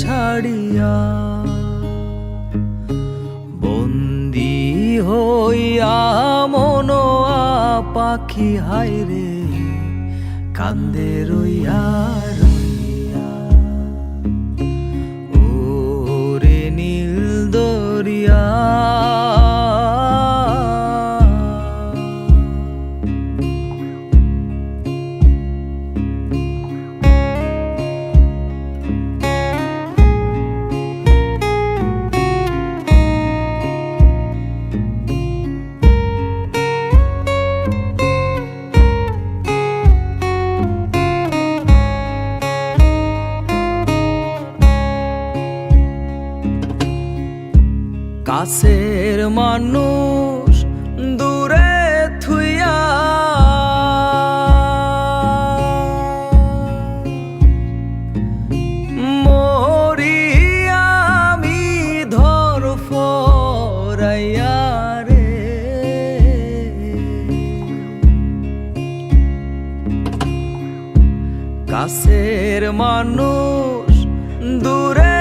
ছাড়িয়া বন্দি হইয়া মনোয়া পাখি হাইরে কান্দে রইয়া কাছের মানুষ দূরে থুইয়া মরি আমি কাছের মানুষ দূরে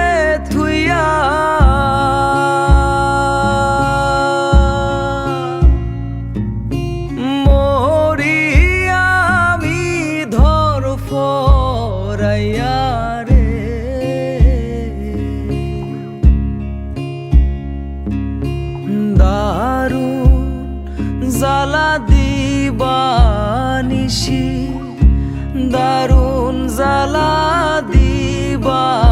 থুইয়া দিবানিসি দারুণ জ্বালা দিবানিসি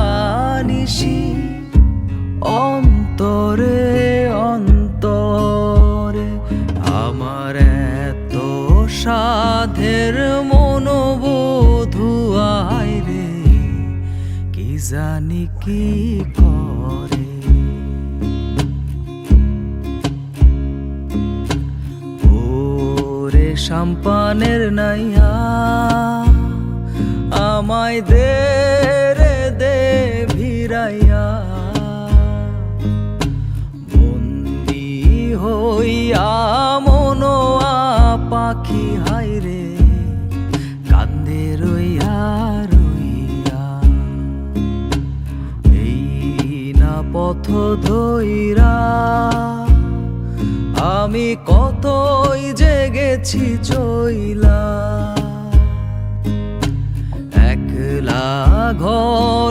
অন্তরে অন্তরে আমার এত সাধের মনোবোধু রে, কি জানি কি করে। সাম্পানের নাইয়া আমায় দে রে, দে ভিড়াইয়া। বন্দি হইয়া মনোয়া পাখি হাইরে কান্দে রইয়া রইয়া। এই না পথ ধইরা আমি কতই জেগেছি চইলা একলা ঘর